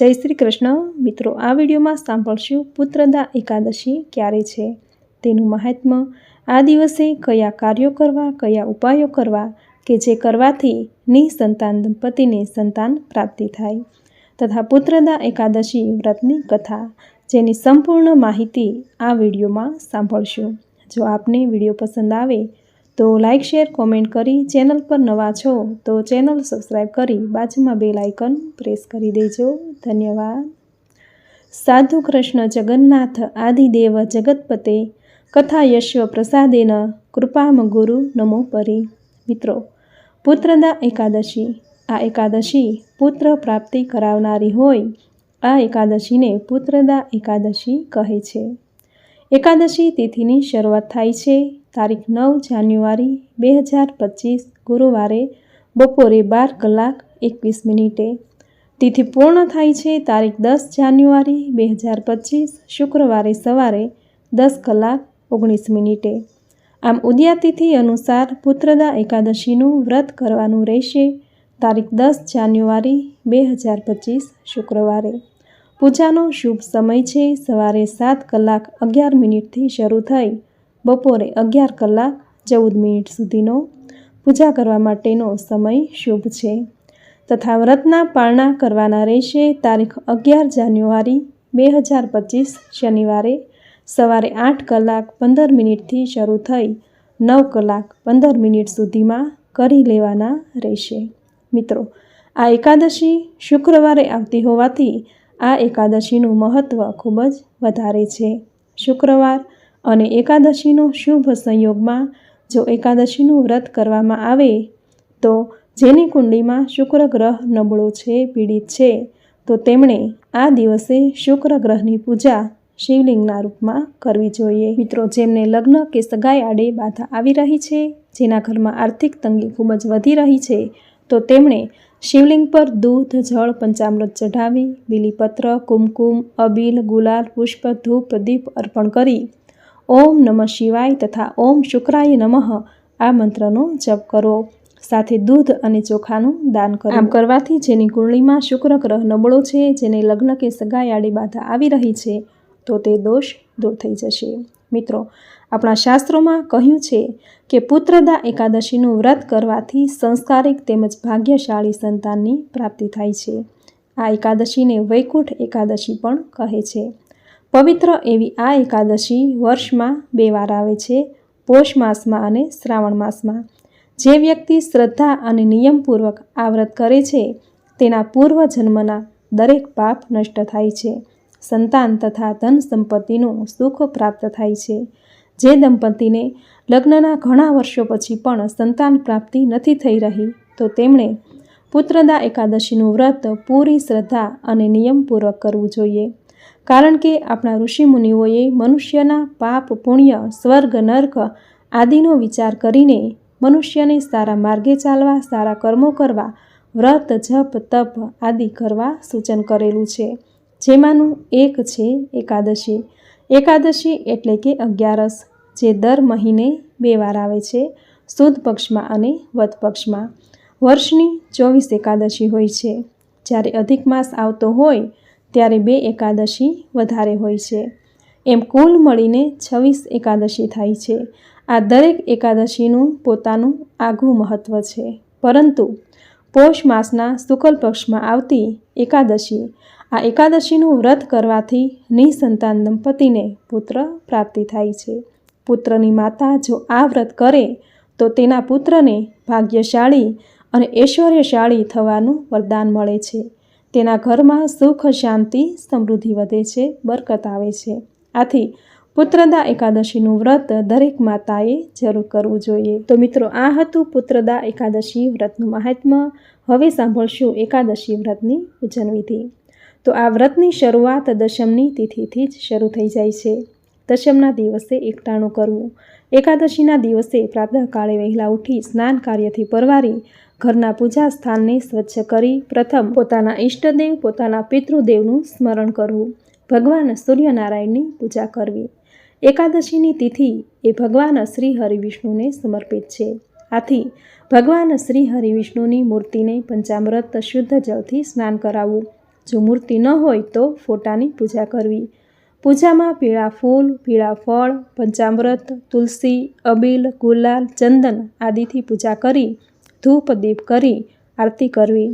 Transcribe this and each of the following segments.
જય શ્રી કૃષ્ણ. મિત્રો, આ વિડીયોમાં સાંભળશું પુત્રદા એકાદશી ક્યારે છે? તેનું મહાત્મ્ય, આ દિવસે કયા કાર્યો કરવા, કયા ઉપાયો કરવા કે જે કરવાથી નિસંતાન દંપતીને સંતાન પ્રાપ્તિ થાય? તથા પુત્રદા એકાદશી વ્રતની કથા, જેની સંપૂર્ણ માહિતી આ વિડીયોમાં સાંભળશું. જો આપને વીડિયો પસંદ આવે તો લાઇક શેર કોમેન્ટ કરી ચેનલ પર નવા છો તો ચેનલ સબસ્ક્રાઈબ કરી બાજુમાં બેલ આઇકન પ્રેસ કરી દેજો. ધન્યવાદ. સાધુ કૃષ્ણ જગન્નાથ આદિદેવ જગતપતે કથા યશ્વ પ્રસાદેન કૃપામ ગુરુ નમો પરી. મિત્રો પુત્રદા એકાદશી, આ એકાદશી પુત્ર પ્રાપ્તિ કરાવનારી હોય, આ એકાદશીને પુત્રદા એકાદશી કહે છે. એકાદશી તિથિની શરૂઆત થાય છે તારીખ નવ જાન્યુઆરી બે હજાર પચીસ ગુરુવારે બપોરે બાર કલાક એકવીસ મિનિટે. તિથિ પૂર્ણ થાય છે તારીખ દસ જાન્યુઆરી બે હજાર પચીસ શુક્રવારે સવારે દસ કલાક ઓગણીસ મિનિટે. આમ ઉદ્યાતિથિ અનુસાર પુત્રદા એકાદશીનું વ્રત કરવાનું રહેશે તારીખ દસ જાન્યુઆરી બે હજાર પચીસ શુક્રવારે. પૂજાનો શુભ સમય છે સવારે સાત કલાક અગિયાર મિનિટથી શરૂ થઈ બપોરે અગિયાર કલાક ચૌદ મિનિટ સુધીનો પૂજા કરવા માટેનો સમય શુભ છે. તથા વ્રતના પાળના કરવાના રહેશે તારીખ અગિયાર જાન્યુઆરી બે હજાર પચીસ શનિવારે. સવારે આઠ કલાક પંદર મિનિટથી શરૂ થઈ નવ કલાક પંદર મિનિટ સુધીમાં કરી લેવાના રહેશે. મિત્રો, આ એકાદશી શુક્રવારે આવતી હોવાથી આ એકાદશીનું મહત્ત્વ ખૂબ જ વધારે છે. શુક્રવાર અને એકાદશીનો શુભ સંયોગમાં જો એકાદશીનું વ્રત કરવામાં આવે, તો જેની કુંડીમાં શુક્ર ગ્રહ નબળો છે, પીડિત છે, તો તેમણે આ દિવસે શુક્ર ગ્રહની પૂજા શિવલિંગના રૂપમાં કરવી જોઈએ. મિત્રો, જેમને લગ્ન કે સગાઈ આડે બાધા આવી રહી છે, જેના ઘરમાં આર્થિક તંગી ખૂબ જ વધી રહી છે, તો તેમણે શિવલિંગ પર દૂધ, જળ, પંચામૃત ચઢાવી બીલીપત્ર કુમકુમ, અબીલ, ગુલાલ, પુષ્પ, ધૂપ, દીપ અર્પણ કરી ઓમ નમઃ શિવાય તથા ઓમ શુક્રાય નમઃ આ મંત્રનો જપ કરો સાથે દૂધ અને ચોખાનું દાન કરો આમ કરવાથી જેની કુંડળીમાં શુક્ર ગ્રહ નબળો છે, જેને લગ્ન કે સગાઈ આડી બાધા આવી રહી છે, તો તે દોષ દૂર થઈ જશે. મિત્રો, આપણા શાસ્ત્રોમાં કહ્યું છે કે પુત્રદા એકાદશીનું વ્રત કરવાથી સંસ્કારિક તેમજ ભાગ્યશાળી સંતાનની પ્રાપ્તિ થાય છે. આ એકાદશીને વૈકુંઠ એકાદશી પણ કહે છે. પવિત્ર એવી આ એકાદશી વર્ષમાં બે વાર આવે છે, પોષ માસમાં અને શ્રાવણ માસમાં. જે વ્યક્તિ શ્રદ્ધા અને નિયમપૂર્વક આ વ્રત કરે છે, તેના પૂર્વ જન્મના દરેક પાપ નષ્ટ થાય છે. સંતાન તથા ધન સંપત્તિનું સુખ પ્રાપ્ત થાય છે. જે દંપતીને લગ્નના ઘણા વર્ષો પછી પણ સંતાન પ્રાપ્તિ નથી થઈ રહી, તો તેમણે પુત્રદા એકાદશીનું વ્રત પૂરી શ્રદ્ધા અને નિયમપૂર્વક કરવું જોઈએ. કારણ કે આપણા ઋષિમુનિઓએ મનુષ્યના પાપ, પુણ્ય, સ્વર્ગ, નર્ક આદિનો વિચાર કરીને મનુષ્યને સારા માર્ગે ચાલવા, સારા કર્મો કરવા, વ્રત, જપ, તપ આદિ કરવા સૂચન કરેલું છે. જેમાંનું એક છે એકાદશી. એકાદશી એટલે કે અગિયારસ, જે દર મહિને બે વાર આવે છે, સુદ પક્ષમાં અને વધ પક્ષમાં. વર્ષની ચોવીસ એકાદશી હોય છે. જ્યારે અધિક માસ આવતો હોય ત્યારે બે એકાદશી વધારે હોય છે. એમ કુલ મળીને છવ્વીસ એકાદશી થાય છે. આ દરેક એકાદશીનું પોતાનું આગવું મહત્ત્વ છે. પરંતુ પોષ માસના શુક્લ પક્ષમાં આવતી એકાદશી, આ એકાદશીનું વ્રત કરવાથી નિસંતાન દંપતીને પુત્ર પ્રાપ્તિ થાય છે. પુત્રની માતા જો આ વ્રત કરે, તો તેના પુત્રને ભાગ્યશાળી અને ઐશ્વર્યશાળી થવાનું વરદાન મળે છે. તેના ઘરમાં સુખ, શાંતિ, સમૃદ્ધિ વધે છે, બરકત આવે છે. આથી પુત્રદા એકાદશીનું વ્રત દરેક માતાએ જરૂર કરવું જોઈએ. તો મિત્રો, આ હતું પુત્રદા એકાદશી વ્રતનું મહાત્મ્ય. હવે સાંભળશું એકાદશી વ્રતની પૂજન વિધિ. તો આ વ્રતની શરૂઆત દશમની તિથિથી જ શરૂ થઈ જાય છે. દશમના દિવસે એકટાણું કરવું. એકાદશીના દિવસે પ્રાતઃકાળે વહેલા ઉઠી સ્નાન કાર્યથી પરવારી ઘરના પૂજા સ્થાનને સ્વચ્છ કરી પ્રથમ પોતાના ઈષ્ટદેવ, પોતાના પિતૃદેવનું સ્મરણ કરવું, ભગવાન સૂર્યનારાયણની પૂજા કરવી. એકાદશીની તિથિ એ ભગવાન શ્રી હરિવિષ્ણુને સમર્પિત છે. આથી ભગવાન શ્રી હરિવિષ્ણુની મૂર્તિને પંચામૃત શુદ્ધ જળથી સ્નાન કરાવવું. જો મૂર્તિ ન હોય તો ફોટાની પૂજા કરવી. પૂજામાં પીળા ફૂલ, પીળા ફળ, પંચામૃત, તુલસી, અબીલ, ગુલાલ, ચંદન આદિથી પૂજા કરી, ધૂપ, દીપ કરી, આરતી કરવી.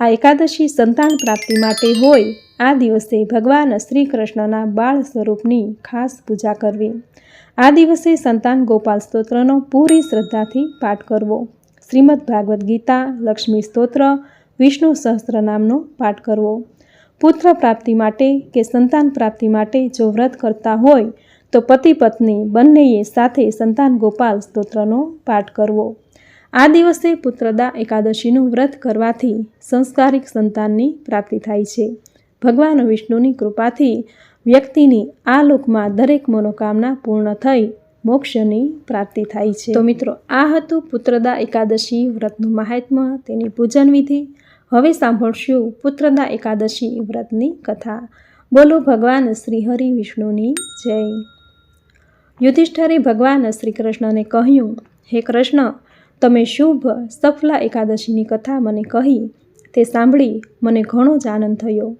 આ એકાદશી સંતાન પ્રાપ્તિ માટે હોય, આ દિવસે ભગવાન શ્રી કૃષ્ણના બાળ સ્વરૂપની ખાસ પૂજા કરવી. આ દિવસે સંતાન ગોપાલ સ્તોત્રનો પૂરી શ્રદ્ધાથી પાઠ કરવો. શ્રીમદ ભાગવદ્ ગીતા, લક્ષ્મી સ્તોત્ર, વિષ્ણુ સહસ્ત્રનામનો પાઠ કરવો. પુત્ર પ્રાપ્તિ માટે કે સંતાન પ્રાપ્તિ માટે જો વ્રત કરતા હોય, તો પતિ પત્ની બંનેએ સાથે સંતાન ગોપાલ સ્તોત્રનો પાઠ કરવો. આ દિવસે પુત્રદા એકાદશીનું વ્રત કરવાથી સંસ્કારિક સંતાનની પ્રાપ્તિ થાય છે. ભગવાન વિષ્ણુની કૃપાથી વ્યક્તિની આ લોકમાં દરેક મનોકામના પૂર્ણ થઈ મોક્ષની પ્રાપ્તિ થાય છે. તો મિત્રો, આ હતું પુત્રદા એકાદશી વ્રતનું મહાત્મ્ય. તેની પૂજન વિધિ હવે સાંભળશું પુત્રદા એકાદશી વ્રતની કથા. બોલો ભગવાન શ્રી હરિ વિષ્ણુની જય. યુધિષ્ઠરે ભગવાન શ્રી કૃષ્ણને કહ્યું, હે કૃષ્ણ, તમે શુભ, સફલા એકાદશીની કથા મને કહી. તે સાંભળી મને ઘણો જ આનંદ થયો.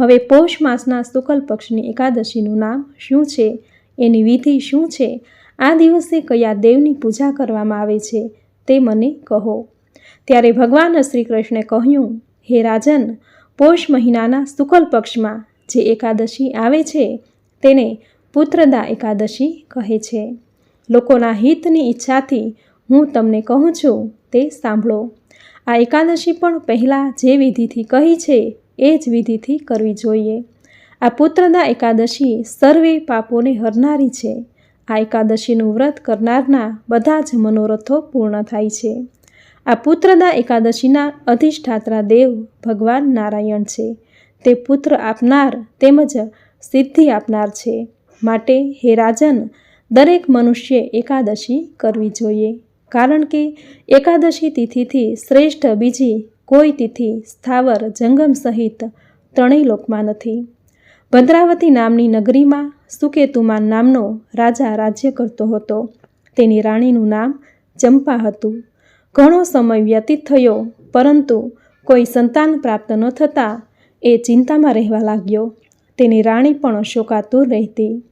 હવે પૌષ માસના શુકલ પક્ષની એકાદશીનું નામ શું છે? એની વિધિ શું છે? આ દિવસે કયા દેવની પૂજા કરવામાં આવે છે? તે મને કહો. ત્યારે ભગવાન શ્રી કૃષ્ણે કહ્યું, હે રાજન, પોષ મહિનાના શુકલ પક્ષમાં જે એકાદશી આવે છે, તેને પુત્રદા એકાદશી કહે છે. લોકોના હિતની ઈચ્છાથી હું તમને કહું છું, તે સાંભળો. આ એકાદશી પણ પહેલાં જે વિધિથી કહી છે, એ જ વિધિથી કરવી જોઈએ. આ પુત્રદા એકાદશી સર્વે પાપોને હરનારી છે. આ એકાદશીનું વ્રત કરનારના બધા જ મનોરથો પૂર્ણ થાય છે. આ પુત્રદા એકાદશીના અધિષ્ઠાત્રા દેવ ભગવાન નારાયણ છે. તે પુત્ર આપનાર તેમજ સિદ્ધિ આપનાર છે. માટે હે રાજન, દરેક મનુષ્ય એકાદશી કરવી જોઈએ. કારણ કે એકાદશી તિથિથી શ્રેષ્ઠ બીજી કોઈ તિથિ, સ્થાવર, જંગમ સહિત ત્રણેય લોકમાં નથી. ભદ્રાવતી નામની નગરીમાં સુકેતુમાન નામનો રાજા રાજ્ય કરતો હતો. તેની રાણીનું નામ ચંપા હતું. ઘણો સમય વ્યતીત થયો, પરંતુ કોઈ સંતાન પ્રાપ્ત ન થતાં એ ચિંતામાં રહેવા લાગ્યો. તેની રાણી પણ શોકાતુર રહેતી.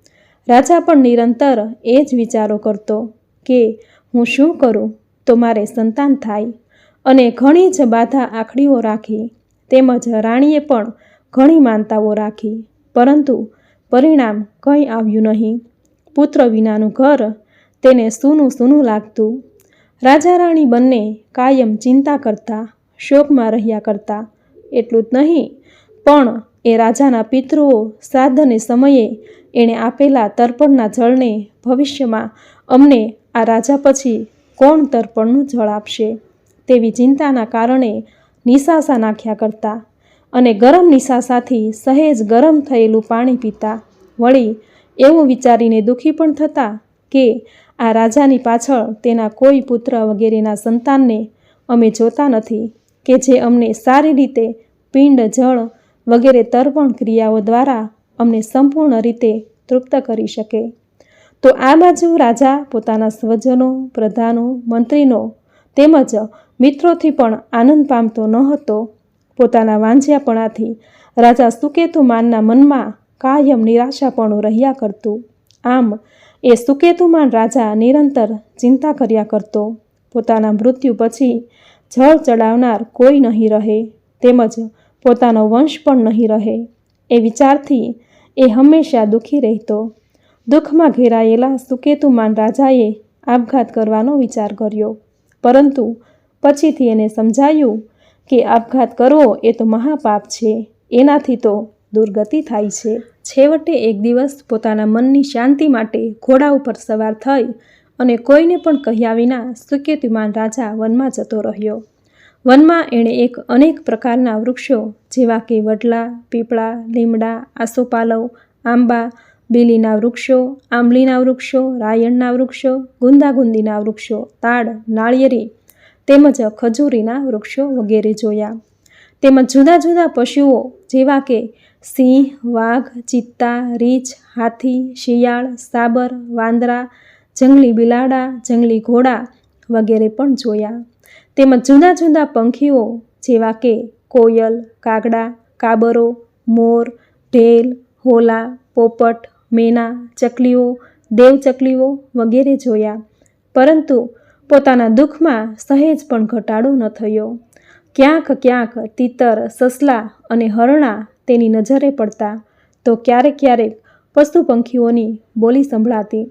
રાજા પણ નિરંતર એ જ વિચારો કરતો કે, હું શું કરું? તો મારે સંતાન થાય. અને ઘણી જ બાધા આખડીઓ રાખી. તેમજ રાણીએ પણ ઘણી માનતાઓ રાખી. પરંતુ પરિણામ કંઈ આવ્યું નહીં. પુત્ર વિનાનું ઘર તેને સૂનું સૂનું લાગતું. રાજા રાણી બંને કાયમ ચિંતા કરતા, શોકમાં રહ્યા કરતા. એટલું જ નહીં, પણ એ રાજાના પિતૃઓ સાધને સમયે એણે આપેલા તર્પણના જળને ભવિષ્યમાં અમને આ રાજા પછી કોણ તર્પણનું જળ આપશે? તેવી ચિંતાના કારણે નિશાસા નાખ્યા કરતા અને ગરમ નિશાસાથી સહેજ ગરમ થયેલું પાણી પીતા. વળી એવું વિચારીને દુઃખી પણ થતા કે આ રાજાની પાછળ તેના કોઈ પુત્ર વગેરેના સંતાનને અમે જોતા નથી કે જે અમને સારી રીતે પિંડ, જળ વગેરે તર્પણ ક્રિયાઓ દ્વારા અમને સંપૂર્ણ રીતે તૃપ્ત કરી શકે. તો આ બાજુ રાજા પોતાના સ્વજનો, પ્રધાનો, મંત્રીનો તેમજ મિત્રોથી પણ આનંદ પામતો ન હતો. પોતાના વાંઝ્યાપણાથી રાજા સુકેતુ માનના મનમાં કાયમ નિરાશાપણું રહ્યા કરતું. આમ એ સુકેતુમાન રાજા નિરંતર ચિંતા કર્યા કરતો પોતાના મૃત્યુ પછી જળ ચડાવનાર કોઈ નહીં રહે તેમજ પોતાનો વંશ પણ નહીં રહે એ વિચારથી એ હંમેશા દુઃખી રહેતો દુઃખમાં ઘેરાયેલા સુકેતુમાન રાજાએ આપઘાત કરવાનો વિચાર કર્યો પરંતુ પછીથી એને સમજાયું કે આપઘાત કરવો એ તો મહાપાપ છે એનાથી તો દુર્ગતિ થાય છે. છેવટે એક દિવસ પોતાના મનની શાંતિ માટે ઘોડા ઉપર સવાર થઈ અને કોઈને પણ કહ્યા વિના સુકેતુમાન રાજા વનમાં જતો રહ્યો. વનમાં એણે એક અનેક પ્રકારના વૃક્ષો જેવા કે વડલા, પીપળા, લીમડા, આસોપાલવ, આંબા, બીલીના વૃક્ષો, આંબલીના વૃક્ષો, રાયણના વૃક્ષો, ગુંદાગુંદીના વૃક્ષો, તાડ, નાળિયેરી તેમજ ખજૂરીના વૃક્ષો વગેરે જોયા. તેમજ જુદા જુદા પશુઓ જેવા કે સિંહ, વાઘ, ચિત્તા, રીંછ, હાથી, શિયાળ, સાબર, વાંદરા, જંગલી બિલાડા, જંગલી ઘોડા વગેરે પણ જોયા. તેમજ જુદા જુદા પંખીઓ જેવા કે કોયલ, કાગડા, કાબરો, મોર, ઢેલ, હોલા, પોપટ, મેના, ચકલીઓ દેવચકલીઓ વગેરે જોયા. પરંતુ પોતાના દુઃખમાં સહેજ પણ ઘટાડો ન થયો. ક્યાંક ક્યાંક તીતર, સસલા અને હરણા તેની નજરે પડતા તો ક્યારેક ક્યારેક પશુ પંખીઓની બોલી સંભળાતી.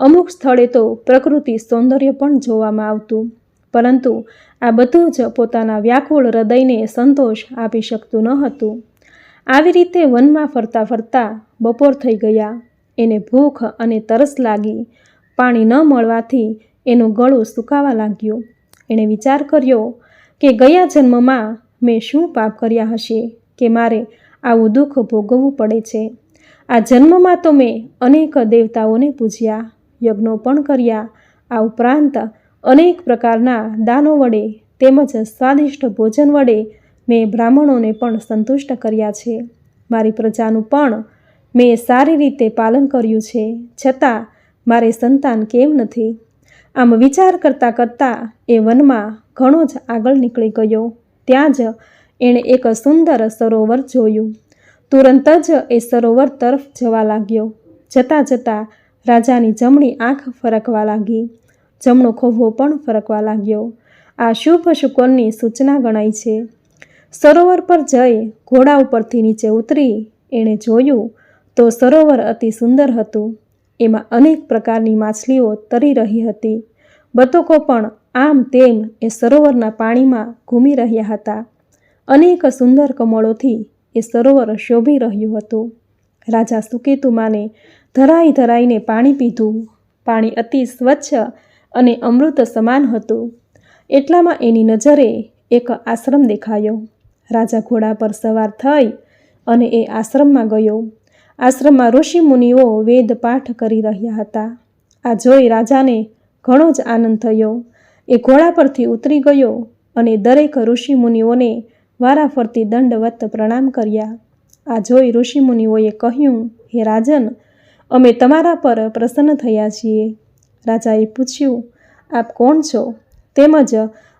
અમુક સ્થળે તો પ્રકૃતિ સૌંદર્ય પણ જોવામાં આવતું, પરંતુ આ બધું જ પોતાના વ્યાકુળ હૃદયને સંતોષ આપી શકતું ન હતું. આવી રીતે વનમાં ફરતા ફરતા બપોર થઈ ગયા. એને ભૂખ અને તરસ લાગી. પાણી ન મળવાથી એનું ગળું સુકાવા લાગ્યું. એણે વિચાર કર્યો કે ગયા જન્મમાં મેં શું પાપ કર્યા હશે? કે મારે આવું દુઃખ ભોગવવું પડે છે. આ જન્મમાં તો મેં અનેક દેવતાઓને પૂજ્યા, યજ્ઞો પણ કર્યા. આ ઉપરાંત અનેક પ્રકારના દાનો વડે તેમજ સ્વાદિષ્ટ ભોજન વડે મેં બ્રાહ્મણોને પણ સંતુષ્ટ કર્યા છે. મારી પ્રજાનું પણ મેં સારી રીતે પાલન કર્યું છે. છતાં મારે સંતાન કેમ નથી? આમ વિચાર કરતાં કરતાં એ વનમાં ઘણો જ આગળ નીકળી ગયો. ત્યાં જ એણે એક સુંદર સરોવર જોયું. તુરંત જ એ સરોવર તરફ જવા લાગ્યો. જતાં જતાં રાજાની જમણી આંખ ફરકવા લાગી. જમણો ખોભો પણ ફરકવા લાગ્યો. આ શુભ શુકનની સૂચના ગણાય છે. સરોવર પર જઈ ઘોડા ઉપરથી નીચે ઉતરી એણે જોયું તો સરોવર અતિ સુંદર હતું. એમાં અનેક પ્રકારની માછલીઓ તરી રહી હતી. બતકો પણ આમ તેમ એ સરોવરના પાણીમાં ઘૂમી રહ્યા હતા. અનેક સુંદર કમળોથી એ સરોવર શોભી રહ્યું હતું. રાજા સુકેતુમાને ધરાઈ ધરાઈને પાણી પીધું. પાણી અતિ સ્વચ્છ અને અમૃત સમાન હતું. એટલામાં એની નજરે એક આશ્રમ દેખાયો. રાજા ઘોડા પર સવાર થઈ અને એ આશ્રમમાં ગયો. આશ્રમમાં ઋષિ મુનિઓ વેદ પાઠ કરી રહ્યા હતા. આ જોઈ રાજાને ઘણો જ આનંદ થયો. એ ઘોડા પરથી ઉતરી ગયો અને દરેક ઋષિ મુનિઓને વારાફરતી દંડવત પ્રણામ કર્યા. આ જોઈ ઋષિમુનિઓએ કહ્યું, હે રાજન, અમે તમારા પર પ્રસન્ન થયા છીએ. રાજાએ પૂછ્યું, આપ કોણ છો? તેમજ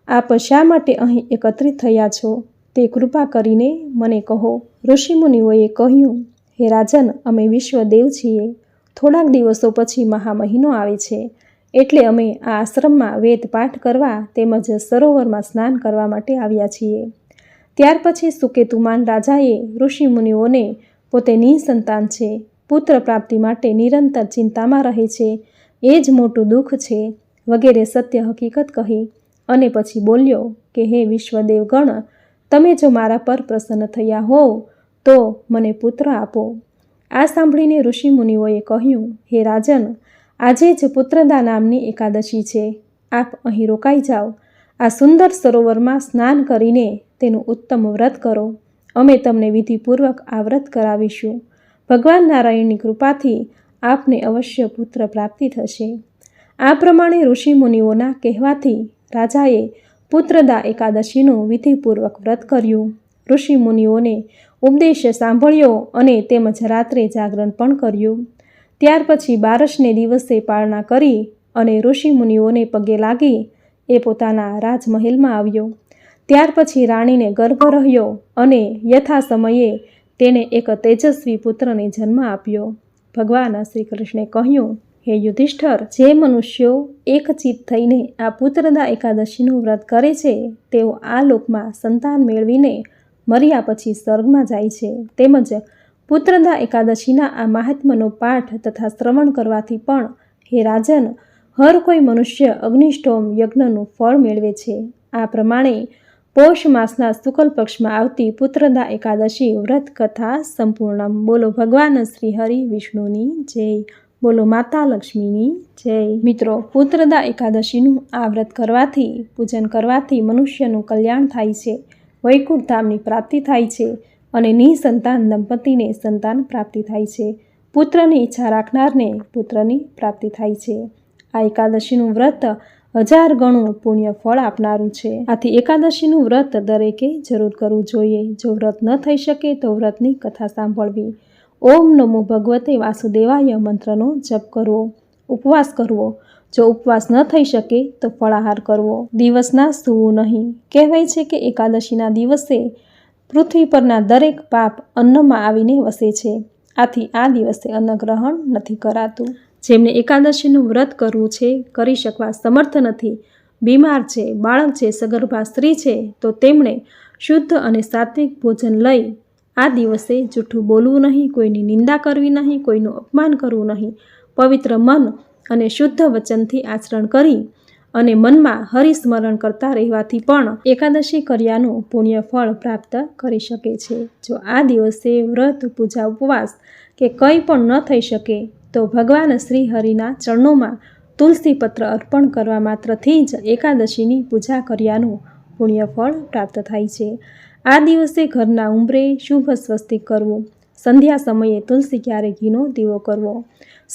આપ શા માટે અહીં એકત્રિત થયા છો? તે કૃપા કરીને મને કહો. ઋષિમુનિઓએ કહ્યું, હે રાજન, અમે વિશ્વદેવ છીએ. થોડાક દિવસો પછી મહા મહિનો આવે છે. એટલે અમે આ આશ્રમમાં વેદ પાઠ કરવા તેમજ સરોવરમાં સ્નાન કરવા માટે આવ્યા છીએ. ત્યાર પછી સુકેતુમાન રાજાએ ઋષિમુનિઓને પોતે નિસંતાન છે, પુત્ર પ્રાપ્તિ માટે નિરંતર ચિંતામાં રહે છે, એ જ મોટું દુઃખ છે, વગેરે સત્ય હકીકત કહી અને પછી બોલ્યો કે, હે વિશ્વદેવગણ, તમે જો મારા પર પ્રસન્ન થયા હોવ, તો મને પુત્ર આપો. આ સાંભળીને ઋષિમુનિઓએ કહ્યું, હે રાજન, આજે જ પુત્રદા નામની એકાદશી છે, આપ અહીં રોકાઈ જાઓ. આ સુંદર સરોવરમાં સ્નાન કરીને તેનું ઉત્તમ વ્રત કરો. અમે તમને વિધિપૂર્વક આ વ્રત કરાવીશું. ભગવાન નારાયણની કૃપાથી આપને અવશ્ય પુત્ર પ્રાપ્તિ થશે. આ પ્રમાણે ઋષિમુનિઓના કહેવાથી રાજાએ પુત્રદા એકાદશીનું વિધિપૂર્વક વ્રત કર્યું. ઋષિમુનિઓને ઉપદેશ સાંભળ્યો અને તેમજ રાત્રે જાગરણ પણ કર્યું. ત્યાર પછી બારસને દિવસે પાળના કરી અને ઋષિમુનિઓને પગે લાગી એ પોતાના રાજમહેલમાં આવ્યો. ત્યાર પછી રાણીને ગર્ભ રહ્યો અને યથા સમયે તેણે એક તેજસ્વી પુત્રને જન્મ આપ્યો. ભગવાન શ્રી કૃષ્ણે કહ્યું, હે યુધિષ્ઠર, જે મનુષ્યો એકચિત થઈને આ પુત્રદા એકાદશીનું વ્રત કરે છે, તેઓ આ લોકમાં સંતાન મેળવીને મર્યા પછી સ્વર્ગમાં જાય છે. તેમજ પુત્રદા એકાદશીના આ મહાત્મનો પાઠ તથા શ્રવણ કરવાથી પણ હે રાજન, હર કોઈ મનુષ્ય અગ્નિષ્ટોમ યજ્ઞનું ફળ મેળવે છે. આ પ્રમાણે પોષ માસના શુકલ પક્ષમાં આવતી પુત્રદા એકાદશી વ્રત કથા સંપૂર્ણ. બોલો ભગવાન શ્રી હરિ વિષ્ણુની જય. બોલો માતા લક્ષ્મીની જય. મિત્રો, પુત્રદા એકાદશીનું આ વ્રત કરવાથી, પૂજન કરવાથી મનુષ્યનું કલ્યાણ થાય છે, વૈકુંઠ ધામની પ્રાપ્તિ થાય છે અને નિસંતાન દંપતીને સંતાન પ્રાપ્તિ થાય છે. પુત્રની ઈચ્છા રાખનારને પુત્રની પ્રાપ્તિ થાય છે. આ એકાદશીનું વ્રત હજાર ગણું પુણ્ય ફળ આપનારું છે. આથી એકાદશીનું વ્રત દરેકે જરૂર કરવું જોઈએ. જો વ્રત ન થઈ શકે તો વ્રતની કથા સાંભળવી. ઓમ નમો ભગવતે વાસુદેવાય મંત્રનો જપ કરવો. ઉપવાસ કરવો. જો ઉપવાસ ન થઈ શકે તો ફળાહાર કરવો. દિવસના સૂવું નહીં. કહેવાય છે કે એકાદશીના દિવસે પૃથ્વી પરના દરેક પાપ અન્નમાં આવીને વસે છે. આથી આ દિવસે અન્નગ્રહણ નથી કરાતું. જેમને એકાદશીનું વ્રત કરવું છે, કરી શકવા સમર્થ નથી. બીમાર છે, બાળક છે, સગર્ભા સ્ત્રી છે, તો તેમણે શુદ્ધ અને સાત્વિક ભોજન લઈ આ દિવસે જૂઠું બોલવું નહીં, કોઈની નિંદા કરવી નહીં, કોઈનું અપમાન કરવું નહીં. પવિત્ર મન અને શુદ્ધ વચનથી આચરણ કરી અને મનમાં હરિસ્મરણ કરતા રહેવાથી પણ એકાદશી કર્યાનું પુણ્ય ફળ પ્રાપ્ત કરી શકે છે. જો આ દિવસે વ્રત, પૂજા, ઉપવાસ કે કંઈ પણ ન થઈ શકે તો ભગવાન શ્રી હરિના ચરણોમાં તુલસી પત્ર અર્પણ કરવા માત્રથી જ એકાદશીની પૂજા કર્યાનું પુણ્યફળ પ્રાપ્ત થાય છે. આ દિવસે ઘરના ઉંબરે શુભ સ્વસ્તિક કરવું. સંધ્યા સમયે તુલસી ક્યારે ઘીનો દીવો કરવો?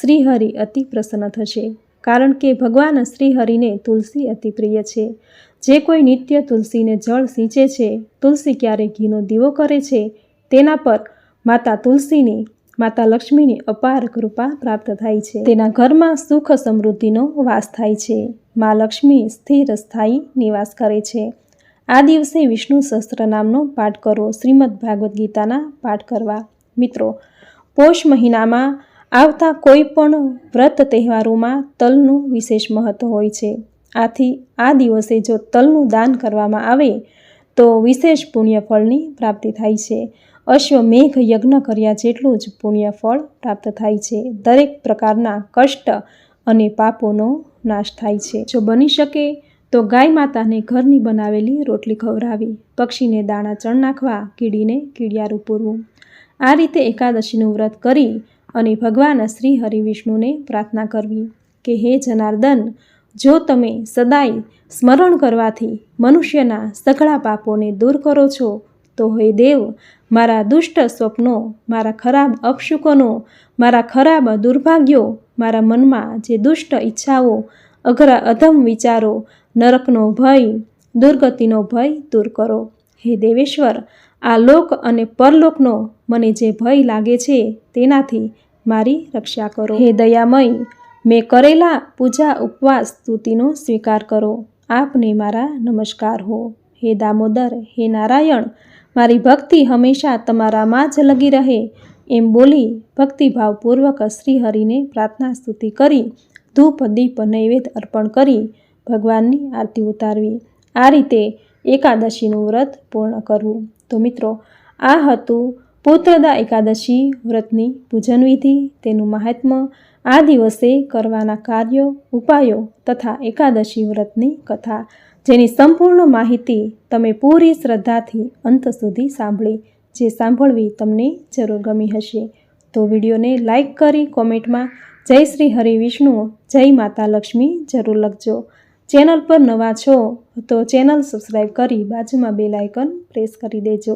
શ્રીહરિ અતિ પ્રસન્ન થશે. કારણ કે ભગવાન શ્રીહરિને તુલસી અતિ પ્રિય છે. જે કોઈ નિત્ય તુલસીને જળ સિંચે છે, તુલસી ક્યારે ઘીનો દીવો કરે છે, તેના પર માતા તુલસીની માતા લક્ષ્મીની અપાર કૃપા પ્રાપ્ત થાય છે. તેના ઘરમાં સુખ સમૃદ્ધિનો વાસ થાય છે. મા લક્ષ્મી સ્થિર સ્થાયી નિવાસ કરે છે. આ દિવસે વિષ્ણુ સહસ્ત્ર નામનો પાઠ કરો. શ્રીમદ ભાગવદ્ ગીતાના પાઠ કરવા. મિત્રો, પોષ મહિનામાં આવતા કોઈ પણ વ્રત તહેવારોમાં તલનું વિશેષ મહત્ત્વ હોય છે. આથી આ દિવસે જો તલનું દાન કરવામાં આવે, તો વિશેષ પુણ્ય ફળની પ્રાપ્તિ થાય છે. અશ્વમેઘ યજ્ઞ કર્યા જેટલું જ પુણ્ય ફળ પ્રાપ્ત થાય છે. દરેક પ્રકારના કષ્ટ અને પાપોનો નાશ થાય છે. જો બની શકે તો ગાય માતાને ઘરની બનાવેલી રોટલી ખવડાવી, પક્ષીને દાણા ચણ નાખવા, કીડીને કીડિયારું પૂરવું. આ રીતે એકાદશીનું વ્રત કરી અને ભગવાન શ્રી હરિવિષ્ણુને પ્રાર્થના કરવી કે, હે જનાર્દન, જો તમે સદાય સ્મરણ કરવાથી મનુષ્યના સઘળા પાપોને દૂર કરો છો, તો હે દેવ મારા દુષ્ટ સ્વપ્નો, મારા ખરાબ અપશુકનો, મારા ખરાબ દુર્ભાગ્યો, મારા મનમાં જે દુષ્ટ ઈચ્છાઓ, અઘરા અધમ વિચારો, નરકનો ભય, દુર્ગતિનો ભય દૂર કરો. હે દેવેશ્વર, આ લોક અને પરલોકનો મને જે ભય લાગે છે તેનાથી મારી રક્ષા કરો. હે દયામય, મેં કરેલા પૂજા ઉપવાસ સ્તુતિનો સ્વીકાર કરો. આપને મારા નમસ્કાર હો. હે દામોદર, હે નારાયણ મારી ભક્તિ હંમેશા તમારામાં જ લગી રહે, એમ બોલી ભક્તિભાવપૂર્વક શ્રીહરિને પ્રાર્થના સ્તુતિ કરી, ધૂપ, દીપ, નૈવેદ્ય અર્પણ કરી ભગવાનની આરતી ઉતારવી. આ રીતે એકાદશીનું વ્રત પૂર્ણ કરવું. તો મિત્રો, આ હતું પુત્રદા એકાદશી વ્રતની પૂજન વિધિ તેનું મહાત્મ્ય આ દિવસે કરવાના કાર્યો, ઉપાયો તથા એકાદશી વ્રતની કથા. જેની સંપૂર્ણ માહિતી તમે પૂરી શ્રદ્ધાથી અંત સુધી સાંભળી, જે સાંભળવી તમને જરૂર ગમી હશે. તો વિડીયોને લાઇક કરી કોમેન્ટમાં જય શ્રી હરિ વિષ્ણુ, જય માતા લક્ષ્મી જરૂર લખજો. ચેનલ પર નવા છો તો ચેનલ સબસ્ક્રાઈબ કરી બાજુમાં બેલ આઇકન પ્રેસ કરી દેજો.